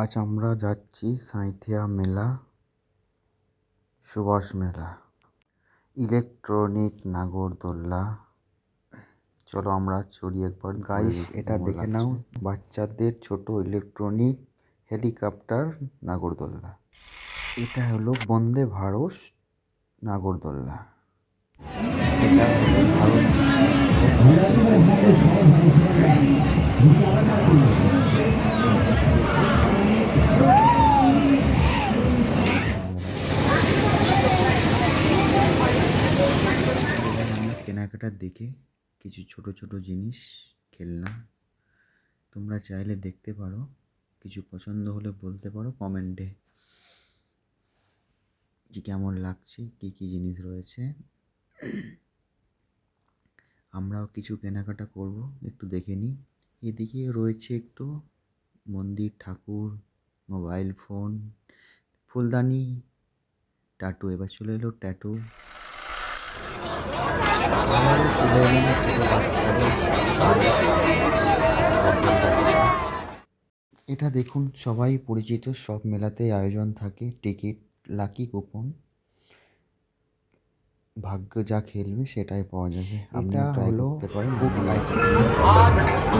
আজ আমরা যাচ্ছি সাঁইথিয়া মেলা সুভাষ মেলা ইলেকট্রনিক নাগরদোল্লা। চলো আমরা চড়ি একবার গাইস এটা দেখে নাও বাচ্চাদের ছোট ইলেকট্রনিক হেলিকপ্টার নাগরদোল্লা। এটা হলো বন্দে ভারত নাগরদোল্লা। এটা ভারত। কেনাকাটার দিকে কিছু ছোট ছোট জিনিস, খেলনা, তোমরা চাইলে দেখতে পারো, কিছু পছন্দ হলে বলতে পারো কমেন্টে যে কেমন লাগছে, কী কী জিনিস রয়েছে। আমরাও কিছু কেনাকাটা করব, একটু দেখে নিই। এদিকে রয়েছে একটু মন্দির, ঠাকুর মোবাইল ফোন ফুলদানি ট্যাটু এবার চলে এলো ট্যাটু আবারও চলে এলো ছোটো বাচ্চাদের এটা দেখুন সবাই পরিচিত সব মেলাতে আয়োজন থাকে। Ticket lucky coupon. ভাগ্য যা খেলবে সেটাই পাওয়া যাবে। এটা হলো বুক আইসক্রিম